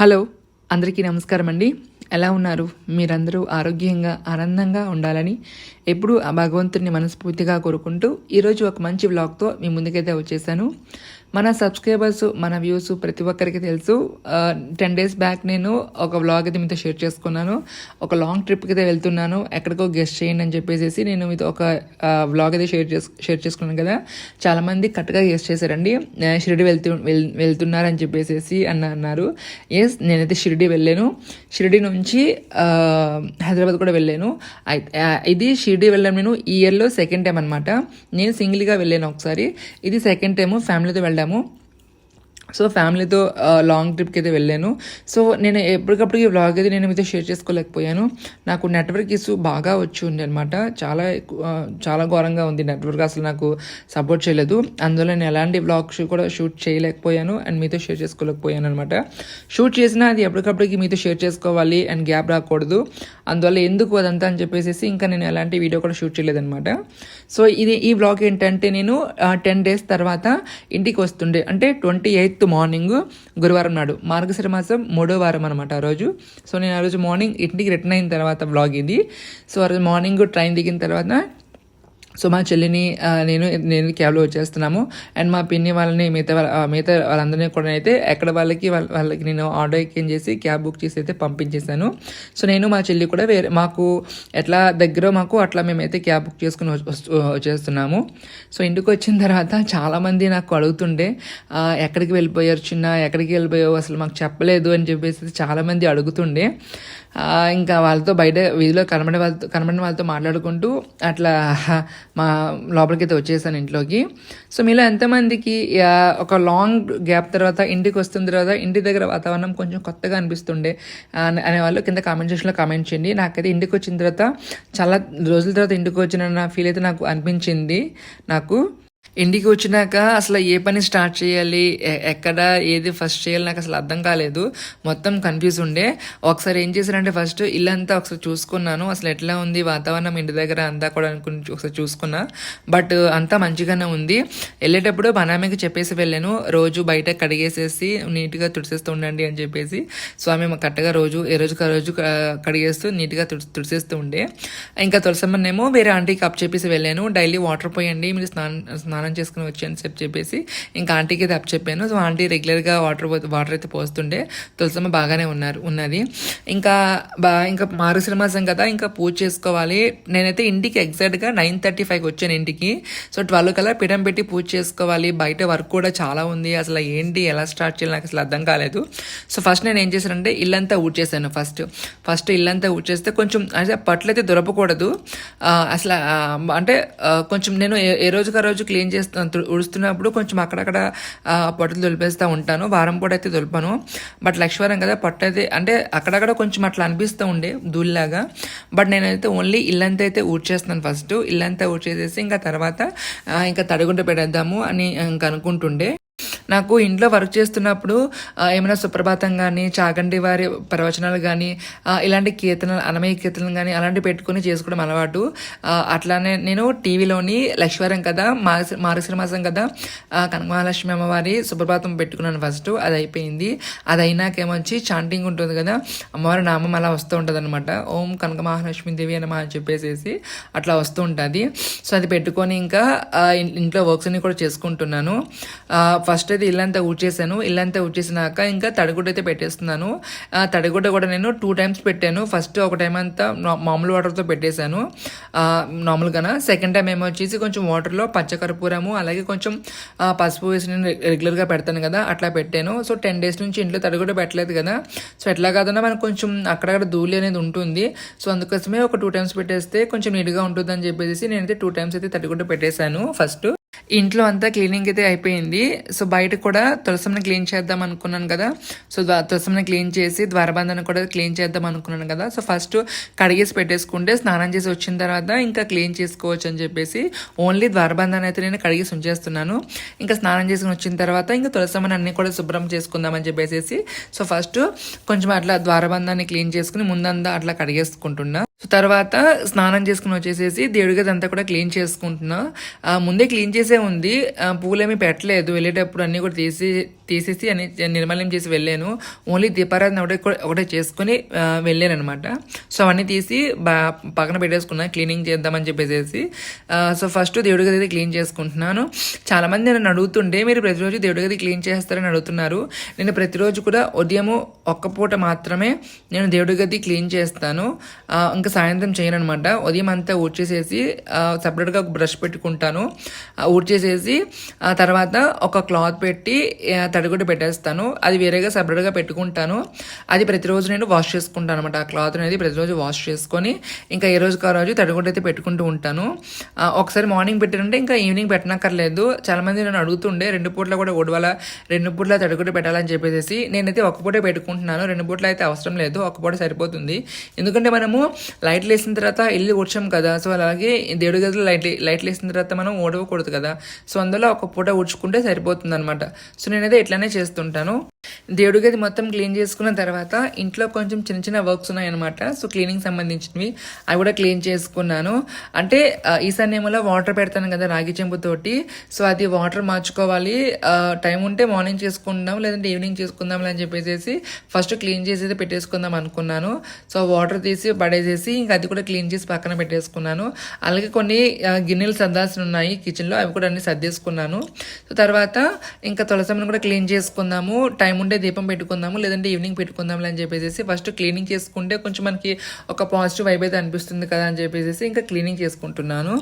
Hello అందరికీ నమస్కారం అండి ఎలా ఉన్నారు? మీరందరూ ఆరోగ్యంగా ఆనందంగా ఉండాలని ఎప్పుడూ ఆ భగవంతుడిని మనస్ఫూర్తిగా కోరుకుంటూ ఈరోజు ఒక మంచి వ్లాగ్తో మీ ముందుకైతే వచ్చేసాను. మన సబ్స్క్రైబర్స్ మన వ్యూస్ ప్రతి ఒక్కరికి తెలుసు. టెన్ డేస్ బ్యాక్ నేను ఒక వ్లాగ్ అయితే మీతో షేర్ చేసుకున్నాను. ఒక లాంగ్ ట్రిప్కి అయితే వెళ్తున్నాను. ఎక్కడికో గెస్ట్ చేయండి అని చెప్పేసి నేను మీతో ఒక వ్లాగ్ అయితే షేర్ చేసు షేర్ చేసుకున్నాను కదా. చాలామంది కరెక్ట్గా గెస్ట్ చేశారండి. షిరిడి వెళ్తు వెళ్తున్నారని చెప్పేసి అన్న అన్నారు. ఎస్ నేనైతే షిరిడి వెళ్ళాను. షిరిడి నుంచి హైదరాబాద్ కూడా వెళ్ళాను. ఇది షిరిడి వెళ్ళాను నేను ఈ ఇయర్లో సెకండ్ టైం అనమాట నేను సింగిల్గా వెళ్ళాను ఒకసారి. ఇది సెకండ్ టైము ఫ్యామిలీతో వెళ్ళాను వెళ్ళాము సో ఫ్యామిలీతో లాంగ్ ట్రిప్కి అయితే వెళ్ళాను. సో నేను ఎప్పటికప్పుడు ఈ వ్లాగ్ అయితే నేను మీతో షేర్ చేసుకోలేకపోయాను. నాకు నెట్వర్క్ ఇష్యూ బాగా వచ్చి ఉంది అనమాట చాలా ఎక్కువ చాలా ఘోరంగా ఉంది నెట్వర్క్ అసలు నాకు సపోర్ట్ చేయలేదు. అందులో నేను ఎలాంటి వ్లాగ్ కూడా షూట్ చేయలేకపోయాను అండ్ మీతో షేర్ చేసుకోలేకపోయాను అనమాట షూట్ చేసినా అది ఎప్పటికప్పటికి మీతో షేర్ చేసుకోవాలి అండ్ గ్యాప్ రాకూడదు. అందువల్ల ఎందుకు అదంతా అని చెప్పేసి ఇంకా నేను ఎలాంటి వీడియో కూడా షూట్ చేయలేదన్నమాట. సో ఇది ఈ బ్లాగ్ ఏంటంటే నేను టెన్ డేస్ తర్వాత ఇంటికి వస్తుండే. అంటే ట్వంటీ ఎయిత్ మార్నింగ్ గురువారం నాడు మార్గశిర మాసం మూడో వారం అనమాట ఆ రోజు. సో నేను ఆ రోజు మార్నింగ్ ఇంటికి రిటర్న్ అయిన తర్వాత బ్లాగ్ ఇది. సో ఆ రోజు మార్నింగ్ ట్రైన్ దిగిన తర్వాత సో మా చెల్లిని నేను నేను క్యాబ్లో వచ్చేస్తున్నాము. అండ్ మా పిన్ని వాళ్ళని మిగతా వాళ్ళ మిగతా వాళ్ళందరినీ కూడా అయితే ఎక్కడ వాళ్ళకి వాళ్ళ వాళ్ళకి నేను ఆర్డర్ ఎక్కేం చేసి క్యాబ్ బుక్ చేసి అయితే పంపించేశాను. సో నేను మా చెల్లి కూడా వేరే మాకు ఎట్లా దగ్గర మాకు అట్లా మేమైతే క్యాబ్ బుక్ చేసుకుని వచ్చేస్తున్నాము. సో ఇంటికి వచ్చిన తర్వాత చాలామంది నాకు అడుగుతుండే ఎక్కడికి వెళ్ళిపోయారు చిన్న ఎక్కడికి వెళ్ళిపోయావు? అసలు మాకు చెప్పలేదు అని చెప్పేసి చాలామంది అడుగుతుండే. ఇంకా వాళ్ళతో బయట వీధిలో కనబడే వాళ్ళతో కనబడిన వాళ్ళతో మాట్లాడుకుంటూ అట్లా మా లోపలికి అయితే వచ్చేసాను ఇంట్లోకి. సో మీలో ఎంతమందికి ఒక లాంగ్ గ్యాప్ తర్వాత ఇంటికి వస్తున్న తర్వాత ఇంటి దగ్గర వాతావరణం కొంచెం కొత్తగా అనిపిస్తుండే అనే- అనేవాళ్ళు కింద కామెంట్ సెక్షన్లో కామెంట్ చేయండి. నాకైతే ఇంటికి వచ్చిన తర్వాత చాలా రోజుల తర్వాత ఇంటికి వచ్చిన ఫీల్ అయితే నాకు అనిపించింది నాకు. ఇంటికి వచ్చినాక అసలు ఏ పని స్టార్ట్ చేయాలి? ఎక్కడ ఏది ఫస్ట్ చేయాలి? నాకు అసలు అర్థం కాలేదు. మొత్తం కన్ఫ్యూజ్ ఉండే. ఒకసారి ఏం చేశానంటే ఫస్ట్ ఇల్లంతా ఒకసారి చూసుకున్నాను. అసలు ఎట్లా ఉంది వాతావరణం ఇంటి దగ్గర అంతా కూడా అనుకుని ఒకసారి చూసుకున్నా. బట్ అంతా మంచిగానే ఉంది. వెళ్ళేటప్పుడు బనామీకి చెప్పేసి వెళ్ళాను. రోజు బయట కడిగేసేసి నీట్గా తుడిసేస్తూ ఉండండి అని చెప్పేసి స్వామి కరెక్ట్గా రోజు ఏ రోజుకి ఆ రోజు కడిగేస్తూ నీట్గా తుడి తుడిసేస్తూ ఉండే. ఇంకా తులసమ్మనేమో వేరే ఆంటీకి అప్ చెప్పేసి వెళ్ళాను. డైలీ వాటర్ పోయండి మీరు స్నానం స్నానం చేసుకుని వచ్చాను చెప్పి చెప్పేసి ఇంకా ఆంటీకి అయితే చెప్పాను. సో ఆంటీ రెగ్యులర్గా వాటర్ వాటర్ అయితే పోస్తుండే. తులసమ్మ బాగానే ఉన్నారు ఉన్నది. ఇంకా బా ఇంకా మారుశ్రమాసం కదా ఇంకా పూజ చేసుకోవాలి. నేనైతే ఇంటికి ఎగ్జాక్ట్గా నైన్ థర్టీ ఫైవ్కి వచ్చాను ఇంటికి. సో ట్వెల్వ్ కల్లా పిడం పెట్టి పూజ చేసుకోవాలి. బయట వర్క్ కూడా చాలా ఉంది. అసలు ఏంటి ఎలా స్టార్ట్ చేయాలి నాకు అసలు అర్థం కాలేదు. సో ఫస్ట్ నేను ఏం చేశానంటే ఇల్లంతా ఊడ్చేసాను ఫస్ట్. ఫస్ట్ ఇల్లంతా ఊడ్చేస్తే కొంచెం అంటే పట్లయితే దొరపకూడదు. దొరకకూడదు అసలు అంటే కొంచెం నేను ఏ- ఏ రోజుకి ఆ రోజు క్లీన్ చేస్తాను తు- ఉడుస్తున్నప్పుడు కొంచెం అక్కడక్కడ పొట్టలు పట్టులు దులిపేస్తూ ఉంటాను. వారం పూట అయితే దులిపాను. బట్ లక్ష్మీవారం కదా పొట్ట అయితే అంటే అక్కడక్కడ కొంచెం అట్లా అనిపిస్తూ ఉండే ధూళిలాగా. బట్ నేనైతే ఓన్లీ ఇల్లంతా అయితే ఊడ్చేస్తున్నాను ఫస్ట్. ఇల్లంతా ఊడ్చేసేసి ఇంకా తర్వాత ఇంకా తడిగుంట పెట్టేద్దాము అని ఇంకా అనుకుంటుండే. నాకు ఇంట్లో వర్క్ చేస్తున్నప్పుడు ఏమైనా సుప్రభాతం కానీ చాగంటి వారి ప్రవచనాలు కానీ ఇలాంటి కీర్తనలు అనమయ కీర్తనలు కానీ అలాంటివి పెట్టుకుని చేసుకోవడం అలవాటు. అట్లానే నేను టీవీలోని లక్ష్మీవారం కదా మాస మాసం కదా కనకమహాలక్ష్మి అమ్మవారి సుప్రభాతం పెట్టుకున్నాను ఫస్ట్. అది అయిపోయింది. అది అయినాకేమొచ్చి చాంటింగ్ ఉంటుంది కదా అమ్మవారి నామం అలా వస్తూ ఉంటుంది అనమాట ఓం కనక మహాలక్ష్మి దేవి అని అని చెప్పేసేసి అట్లా వస్తూ ఉంటుంది. సో అది పెట్టుకొని ఇంకా ఇంట్లో వర్క్స్ అన్ని కూడా చేసుకుంటున్నాను. ఫస్ట్ అయితే ఇల్లంతా ఊడ్చేసాను ఇల్లంతా ఊడ్చేసినాక ఇంకా తడిగుడ్డ అయితే పెట్టేస్తున్నాను. ఆ, తడిగుడ్డ కూడా నేను టూ టైమ్స్ పెట్టాను. ఫస్ట్ ఒక టైం అంతా మామూలు వాటర్తో పెట్టేశాను. ఆ, నార్మల్గానా? సెకండ్ టైం ఏమో వచ్చేసి కొంచెం వాటర్లో పచ్చకర్పూరము అలాగే కొంచెం పసుపు వేసి నేను రెగ్యులర్గా పెడతాను కదా అట్లా పెట్టాను. సో టెన్ డేస్ నుంచి ఇంట్లో తడిగుడ్డ పెట్టలేదు కదా. సో ఎట్లా కాదన్నా మనకు కొంచెం అక్కడక్కడ ధూళి అనేది ఉంటుంది. సో అందుకోసమే ఒక టూ టైమ్స్ పెట్టేస్తే కొంచెం నీట్గా ఉంటుందని చెప్పేసి చెప్పేసి నేనైతే టూ టైమ్స్ అయితే తడిగుడ్డ పెట్టేశాను. ఫస్ట్ ఇంట్లో అంతా క్లీనింగ్ అయితే అయిపోయింది. సో బయట కూడా తులసమ్మని క్లీన్ చేద్దాం అనుకున్నాను కదా. సో ద్వా- తులసమ్మని క్లీన్ చేసి ద్వారబంధాన్ని కూడా క్లీన్ చేద్దాం అనుకున్నాను కదా. సో ఫస్ట్ కడిగేసి పెట్టేసుకుంటే స్నానం చేసి వచ్చిన తర్వాత ఇంకా క్లీన్ చేసుకోవచ్చు అని చెప్పేసి ఓన్లీ ద్వారబంధాన్ని అయితే నేను కడిగేసి ఉంచేస్తున్నాను. ఇంకా స్నానం చేసుకుని వచ్చిన తర్వాత ఇంకా తులసమ్మని అన్ని కూడా శుభ్రం చేసుకుందామని చెప్పేసి సో ఫస్ట్ కొంచెం అట్లా ద్వారబంధాన్ని క్లీన్ చేసుకుని ముందంతా అట్లా కడిగేసుకుంటున్నా. సో తర్వాత స్నానం చేసుకుని వచ్చేసేసి దేవుడి గది అంతా కూడా క్లీన్ చేసుకుంటున్నా. ముందే క్లీన్ చేసే ఉంది. పూలేమీ పెట్టలేదు. వెళ్ళేటప్పుడు అన్నీ కూడా తీసి తీసేసి అన్ని నిర్మలం చేసి వెళ్ళాను. ఓన్లీ దీపారాధన ఒకటే కూడా- ఒకటే చేసుకుని వెళ్ళాను అనమాట సో అవన్నీ తీసి బా పక్కన పెట్టేసుకున్నా. క్లీనింగ్ చేద్దామని చెప్పేసి సో ఫస్ట్ దేవుడి గది క్లీన్ చేసుకుంటున్నాను. చాలామంది నన్ను అడుగుతుంటే మీరు ప్రతిరోజు దేవుడి గది క్లీన్ చేస్తారని అడుగుతున్నారు. నేను ప్రతిరోజు కూడా ఉదయము ఒక్క పూట మాత్రమే నేను దేవుడి గది క్లీన్ చేస్తాను. ఇంకా ఇంకా సాయంత్రం చేయను అనమాట ఉదయం అంతా ఊడ్చేసేసి సపరేట్గా ఒక బ్రష్ పెట్టుకుంటాను. ఊడ్చేసేసి ఆ తర్వాత ఒక క్లాత్ పెట్టి తడిగుడ్డ పెట్టేస్తాను. అది వేరేగా సపరేట్గా పెట్టుకుంటాను. అది ప్రతిరోజు నేను వాష్ చేసుకుంటాను అనమాట ఆ క్లాత్ అనేది ప్రతిరోజు వాష్ చేసుకొని ఇంకా ఏ రోజుకి ఆ రోజు తడిగుడ్డ అయితే పెట్టుకుంటూ ఉంటాను. ఒకసారి మార్నింగ్ పెట్టినంటే ఇంకా ఈవినింగ్ పెట్టనక్కర్లేదు. చాలామంది నన్ను అడుగుతుండే రెండు పూట్ల కూడా ఒడవాల రెండు పూట్ల తడిగుడ్డ పెట్టాలని చెప్పేసి నేనైతే ఒక పూటే పెట్టుకుంటున్నాను. రెండు పూట్ల అయితే అవసరం లేదు. ఒక పూట సరిపోతుంది. ఎందుకంటే మనము లైట్లు వేసిన తర్వాత ఇల్లు ఉడ్చాం కదా. సో అలాగే దేవుడి గదిలో లైట్ లైట్లు వేసిన తర్వాత మనం ఓడవకూడదు కదా. సో అందులో ఒక పూట ఊడ్చుకుంటే సరిపోతుంది అనమాట సో నేనైతే ఇట్లానే చేస్తుంటాను. దేవుడి గది మొత్తం క్లీన్ చేసుకున్న తర్వాత ఇంట్లో కొంచెం చిన్న చిన్న వర్క్స్ ఉన్నాయన్నమాట. సో క్లీనింగ్ సంబంధించినవి అవి కూడా క్లీన్ చేసుకున్నాను. అంటే ఆ, ఈశాన్యంలో వాటర్ పెడతాను కదా రాగి చెంబుతోటి సో అది వాటర్ మార్చుకోవాలి. టైం ఉంటే మార్నింగ్ చేసుకుందాం లేదంటే ఈవినింగ్ చేసుకుందాం అని చెప్పేసి ఫస్ట్ క్లీన్ చేసి అయితే పెట్టేసుకుందాం అనుకున్నాను. సో వాటర్ తీసి పడేసేసి ఇంకా అది కూడా క్లీన్ చేసి పక్కన పెట్టేసుకున్నాను. అలాగే కొన్ని గిన్నెలు సర్దాల్సిన ఉన్నాయి కిచెన్లో అవి కూడా అన్ని సర్దేసుకున్నాను. సో తర్వాత ఇంకా తులసమ్మను కూడా క్లీన్ చేసుకుందాము. టైం ఉంటే దీపం పెట్టుకుందాము లేదంటే ఈవినింగ్ పెట్టుకుందాం అని చెప్పేసి ఫస్ట్ క్లీనింగ్ చేసుకుంటే కొంచెం మనకి ఒక పాజిటివ్ వైబ్ అయితే అనిపిస్తుంది కదా అని చెప్పేసి ఇంకా క్లీనింగ్ చేసుకుంటున్నాను.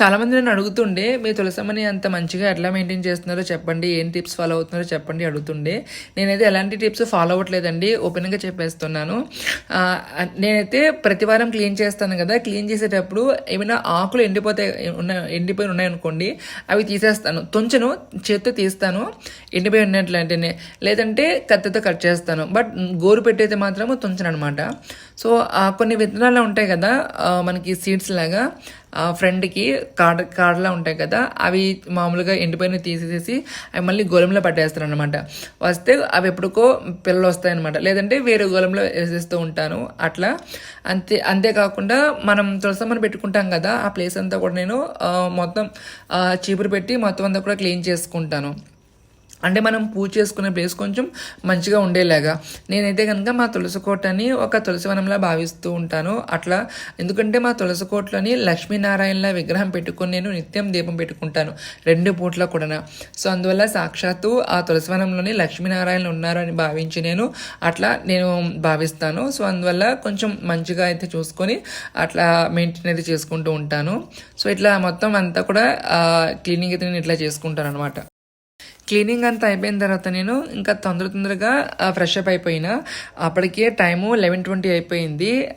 చాలామంది నన్ను అడుగుతుండే మీ తులసమ్మని అంత మంచిగా ఎట్లా మెయింటైన్ చేస్తున్నారో చెప్పండి ఏం టిప్స్ ఫాలో అవుతున్నారో చెప్పండి అడుగుతుండే. నేనైతే ఎలాంటి టిప్స్ ఫాలో అవ్వట్లేదండి ఓపెన్గా చెప్పేస్తున్నాను. నేనైతే ప్రతి వారం క్లీన్ చేస్తాను కదా క్లీన్ చేసేటప్పుడు ఏమైనా ఆకులు ఎండిపోతే ఉన్న ఎండిపోయి ఉన్నాయనుకోండి అవి తీసేస్తాను. తుంచను చేత్తో తీస్తాను ఎండిపోయి ఉన్నట్లంటేనే లేదంటే కత్తితో కట్ చేస్తాను. బట్ గోరు పెట్టయితే మాత్రము తుంచను అనమాట సో ఆ, కొన్ని విత్తనాలు ఉంటాయి కదా మనకి సీడ్స్ లాగా ఫ్రెండ్కి ఫ్రంట్కి కాడ కాడలా ఉంటాయి కదా అవి మామూలుగా ఎండిపోయిన తీసేసేసి అవి మళ్ళీ గోలంలో పట్టేస్తాను అనమాట వస్తే అవి ఎప్పుడుకో పిల్లలు వస్తాయి అనమాట లేదంటే వేరే గోలంలో వేసేస్తూ ఉంటాను అట్లా. అంతే అంతేకాకుండా మనం తులసమ్మని పెట్టుకుంటాం కదా ఆ ప్లేస్ అంతా కూడా నేను మొత్తం చీపురు పెట్టి మొత్తం అంతా కూడా క్లీన్ చేసుకుంటాను. అంటే మనం పూజ చేసుకునే ప్లేస్ కొంచెం మంచిగా ఉండేలాగా. నేనైతే కనుక మా తులసి కోటని ఒక తులసివనంలా భావిస్తూ ఉంటాను. అట్లా ఎందుకంటే మా తులసి కోటలోని లక్ష్మీనారాయణల విగ్రహం పెట్టుకొని నేను నిత్యం దీపం పెట్టుకుంటాను. రెండు పూట్ల కూడా సో అందువల్ల సాక్షాత్తు ఆ తులసివనంలోని లక్ష్మీనారాయణ ఉన్నారు అని భావించి నేను అట్లా నేను భావిస్తాను. సో అందువల్ల కొంచెం మంచిగా అయితే చూసుకొని అట్లా మెయింటైన్ అయితే చేసుకుంటూ ఉంటాను. సో ఇట్లా మొత్తం అంతా కూడా క్లీనింగ్ అయితే నేను ఇట్లా చేసుకుంటాను అనమాట క్లీనింగ్ అంతా అయిపోయిన తర్వాత నేను ఇంకా తొందర తొందరగా ఫ్రెష్ అప్ అయిపోయినా. అప్పటికే టైము లెవెన్ ట్వంటీ అయిపోయింది.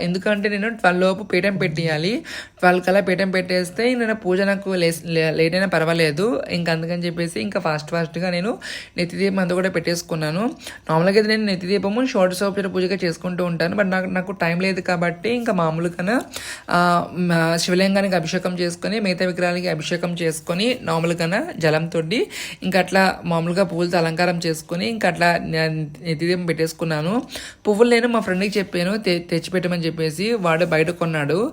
ఎందుకంటే నేను ట్వెల్వ్ లోపు పీఠం పెట్టేయాలి ట్వెల్వ్ కల్లా పీఠం పెట్టేస్తే నేను పూజ నాకు లే- లేట్ అయినా పర్వాలేదు. ఇంకా అందుకని చెప్పేసి ఇంకా ఫాస్ట్ ఫాస్ట్గా నేను నెత్తిదీపం అంతా కూడా పెట్టేసుకున్నాను. నార్మల్గా అయితే నేను నెత్తి షార్ట్ షోర్ట్ పూజగా చేసుకుంటూ ఉంటాను. బట్ నాకు నాకు టైం లేదు కాబట్టి ఇంకా మామూలుగా శివలింగానికి అభిషేకం చేసుకొని మిగతా విగ్రహాలకి అభిషేకం చేసుకొని నార్మల్గా జలంతో ఇంకా అట్లా మామూలుగా పువ్వులతో అలంకారం చేసుకొని ఇంకా అట్లా నేను పెట్టేసుకున్నాను. పువ్వులు నేను మా ఫ్రెండ్కి చెప్పాను తె- తెచ్చి పెట్టమని చెప్పేసి వాడు బయట కొన్నాడు.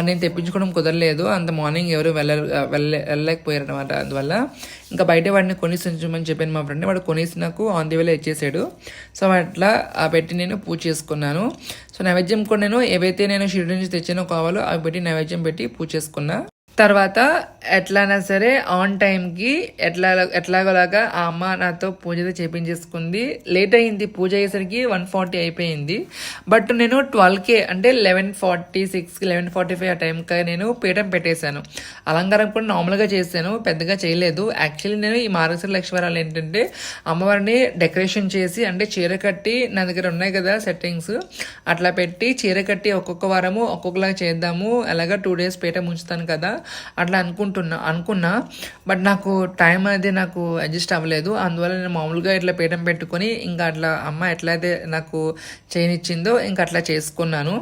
నేను తెప్పించుకోవడం కుదరలేదు. అంత మార్నింగ్ ఎవరు వెళ్ళ వెళ్ళ వెళ్ళలేకపోయారు అనమాట అందువల్ల ఇంకా బయట వాడిని కొనేసి ఉంచమని చెప్పాను మా ఫ్రెండ్ వాడు కొనేసి నాకు ఆన్ ది వేలో ఇచ్చేసాడు. సో అట్లా ఆ పెట్టి నేను పూజ చేసుకున్నాను. సో నైవేద్యం కూడా నేను ఏవైతే నేను షిరిడి నుంచి తెచ్చానో కావాలో అవి పెట్టి నైవేద్యం పెట్టి పూజ చేసుకున్నా. తర్వాత ఎట్లైనా సరే ఆన్ టైంకి ఎట్లా ఎట్లాగోలాగా ఆ అమ్మ నాతో పూజ చేపించేసుకుంది. లేట్ అయింది పూజ అయ్యేసరికి వన్ ఫార్టీ అయిపోయింది. బట్ నేను ట్వెల్వ్కే అంటే లెవెన్ ఫార్టీ సిక్స్కి లెవెన్ ఫార్టీ ఫైవ్ ఆ టైంకి నేను పీఠం పెట్టేశాను. అలంకారం కూడా నార్మల్గా చేశాను పెద్దగా చేయలేదు. యాక్చువల్లీ నేను ఈ మారేశ్వర లక్ష్మీవారాలు ఏంటంటే అమ్మవారిని డెకరేషన్ చేసి అంటే చీర కట్టి నా దగ్గర ఉన్నాయి కదా సెట్టింగ్స్ అట్లా పెట్టి చీర కట్టి ఒక్కొక్క వారము ఒక్కొక్కలాగా చేద్దాము. అలాగా టూ డేస్ పీఠం ఉంచుతాను కదా. అట్లా అనుకుంటున్నా అనుకున్నా. బట్ నాకు టైం అనేది నాకు అడ్జస్ట్ అవ్వలేదు. అందువల్ల నేను మామూలుగా ఇట్లా పీఠం పెట్టుకొని ఇంకా అట్లా అమ్మ ఎట్లయితే నాకు చేయనిచ్చిందో ఇంకా అట్లా చేసుకున్నాను.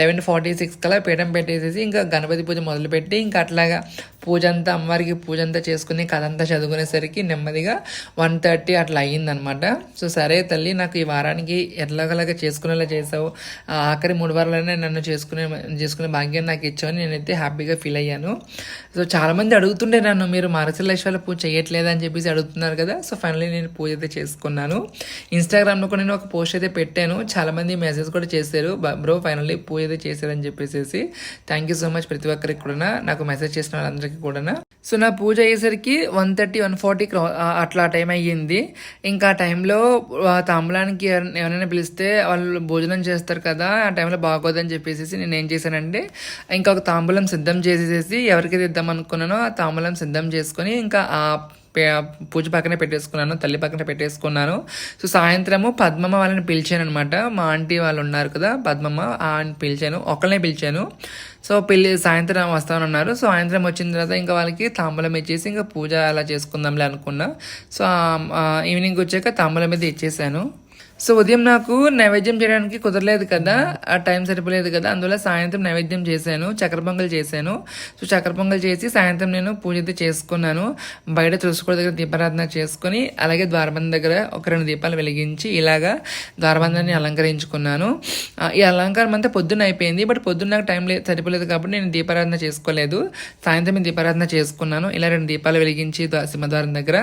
లెవెన్ ఫార్టీ సిక్స్ కల్లా పీఠం పెట్టేసేసి ఇంకా గణపతి పూజ మొదలుపెట్టి ఇంకా అట్లాగా పూజ అంతా అమ్మవారికి పూజ అంతా చేసుకుని కథ అంతా చదువుకునేసరికి నెమ్మదిగా వన్ థర్టీ అట్లా అయ్యిందనమాట సో సరే తల్లి నాకు ఈ వారానికి ఎట్లాగలాగా చేసుకునేలా చేసావు. ఆ ఆఖరి మూడు వారాలనే నన్ను చేసుకునే చేసుకునే భాగ్యం నాకు ఇచ్చావు నేనైతే హ్యాపీగా ఫీల్ అయ్యాను. సో చాలామంది అడుగుతుండే నన్ను మీరు మారసలేశ్వర పూజ చేయట్లేదు అని చెప్పేసి అడుగుతున్నారు కదా. సో ఫైనలీ నేను పూజ అయితే చేసుకున్నాను. ఇన్స్టాగ్రామ్లో కూడా నేను ఒక పోస్ట్ అయితే పెట్టాను. చాలామంది మెసేజ్ కూడా చేశారు. బ్రో ఫైనల్లీ పూజ అయితే చేశారని చెప్పేసి థ్యాంక్ యూ సో మచ్ ప్రతి ఒక్కరికి కూడా నాకు మెసేజ్ చేసిన వాళ్ళందరికీ కూడా సో నా పూజ అయ్యేసరికి వన్ థర్టీ వన్ ఫార్టీ అట్లా టైం అయ్యింది. ఇంకా ఆ టైంలో ఆ తాంబూలానికి ఎవరైనా పిలిస్తే వాళ్ళు భోజనం చేస్తారు కదా ఆ టైంలో బాగోదని చెప్పేసి నేను ఏం చేశానంటే ఇంకా ఒక తాంబూలం సిద్ధం చేసేసి ఎవరికైతే ఇద్దాం అనుకున్నానో ఆ తాంబూలం సిద్ధం చేసుకొని ఇంకా ఆ పూజ పక్కనే పెట్టేసుకున్నాను తల్లి పక్కన పెట్టేసుకున్నాను. సో సాయంత్రము పద్మమ్మ వాళ్ళని పిలిచాను అనమాట మా ఆంటీ వాళ్ళు ఉన్నారు కదా పద్మమ్మ ఆ పిలిచాను ఒకళ్ళనే పిలిచాను. సో పెళ్ళి సాయంత్రం వస్తానన్నారు. సో సాయంత్రం వచ్చిన తర్వాత ఇంకా వాళ్ళకి తాంబూలం ఇచ్చేసి ఇంకా పూజ అలా చేసుకుందాంలే అనుకున్నా. సో ఈవినింగ్ వచ్చాక తాంబూలం మీద ఇచ్చేసాను. సో ఉదయం నాకు నైవేద్యం చేయడానికి కుదరలేదు కదా ఆ టైం సరిపోలేదు కదా అందువల్ల సాయంత్రం నైవేద్యం చేశాను చక్కెర పొంగల్ చేశాను. సో చక్కెర పొంగల్ చేసి సాయంత్రం నేను పూజ అయితే చేసుకున్నాను. బయట తులసికోట దగ్గర దీపారాధన చేసుకొని అలాగే ద్వారబంధం దగ్గర ఒక రెండు దీపాలు వెలిగించి ఇలాగా ద్వారబంధాన్ని అలంకరించుకున్నాను. ఈ అలంకారం అంతా పొద్దున్న అయిపోయింది బట్ పొద్దున్న నాకు టైం లేదు సరిపోలేదు కాబట్టి నేను దీపారాధన చేసుకోలేదు. సాయంత్రం నేను దీపారాధన చేసుకున్నాను. ఇలా రెండు దీపాలు వెలిగించి సింహద్వారం దగ్గర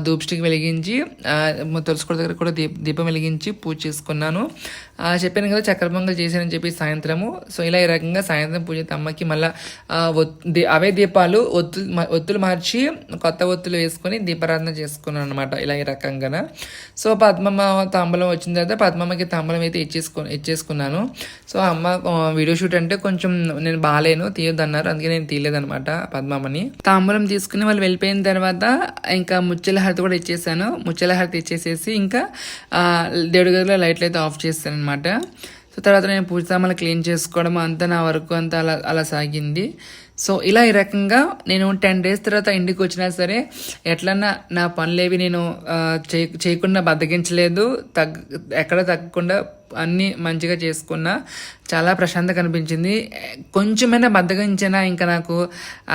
దూప్ ధూప్ స్టిక్ వెలిగించి ఆ, తులసికోట దగ్గర కూడా దీప దీపం వెలిగించి పూజ చేసుకున్నాను. చెప్పాను కదా చక్ర పొంగల్ చేశానని చెప్పి సాయంత్రము. సో ఇలా ఈ రకంగా సాయంత్రం పూజ అమ్మకి మళ్ళీ అవే దీపాలు ఒత్తులు ఒత్తులు మార్చి కొత్త ఒత్తులు వేసుకొని దీపారాధన చేసుకున్నాను అనమాట ఇలా ఈ రకంగా సో పద్మమ్మ తాంబలం వచ్చిన తర్వాత పద్మమ్మకి తాంబలం అయితే ఇచ్చేసుకు ఇచ్చేసుకున్నాను. సో అమ్మ వీడియో షూట్ అంటే కొంచెం నేను బాగాలేను తీయొద్దన్నారు అందుకే నేను తీయలేదనమాట పద్మమ్మని. తాంబూలం తీసుకుని వాళ్ళు వెళ్ళిపోయిన తర్వాత ఇంకా ముచ్చెల హారతి కూడా ఇచ్చేసాను. ముచ్చల హారతి ఇచ్చేసేసి ఇంకా దేవుడి గదిలో లైట్లు అయితే ఆఫ్ చేస్తాను అనమాట సో తర్వాత నేను పూజ సామాన్లు క్లీన్ చేసుకోవడం అంతా నా వరకు అంతా అలా అలా సాగింది. సో ఇలా ఈ రకంగా నేను టెన్ డేస్ తర్వాత ఇంటికి వచ్చినా సరే ఎట్లన్నా నా పనులేవి నేను చేయకుండా బద్దగించలేదు తగ్గ ఎక్కడ తగ్గకుండా అన్నీ మంచిగా చేసుకున్నా చాలా ప్రశాంతంగా కనిపించింది కొంచెమైనా బద్దగించినా ఇంకా నాకు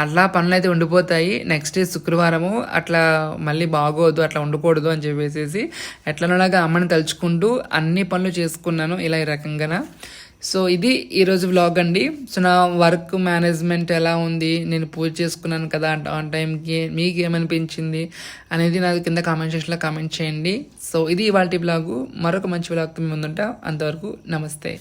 అట్లా పనులు అయితే ఉండిపోతాయి. నెక్స్ట్ డే శుక్రవారము అట్లా మళ్ళీ బాగోదు అట్లా ఉండకూడదు అని చెప్పేసి ఎట్లనలాగా అమ్మని తలుచుకుంటూ అన్ని పనులు చేసుకున్నాను. ఇలా ఈ రకంగా సో ఇది ఈరోజు వ్లాగ్ అండి. సో నా వర్క్ మేనేజ్మెంట్ ఎలా ఉంది? నేను పూజ చేసుకున్నాను కదా ఆన్ టైంకి మీకు ఏమనిపించింది అనేది నాకు కింద కామెంట్ సెక్షన్లో కామెంట్ చేయండి. సో ఇది ఇవాళ బ్లాగు మరొక మంచి బ్లాగ్తో మేము ముందుంటా. అంతవరకు నమస్తే.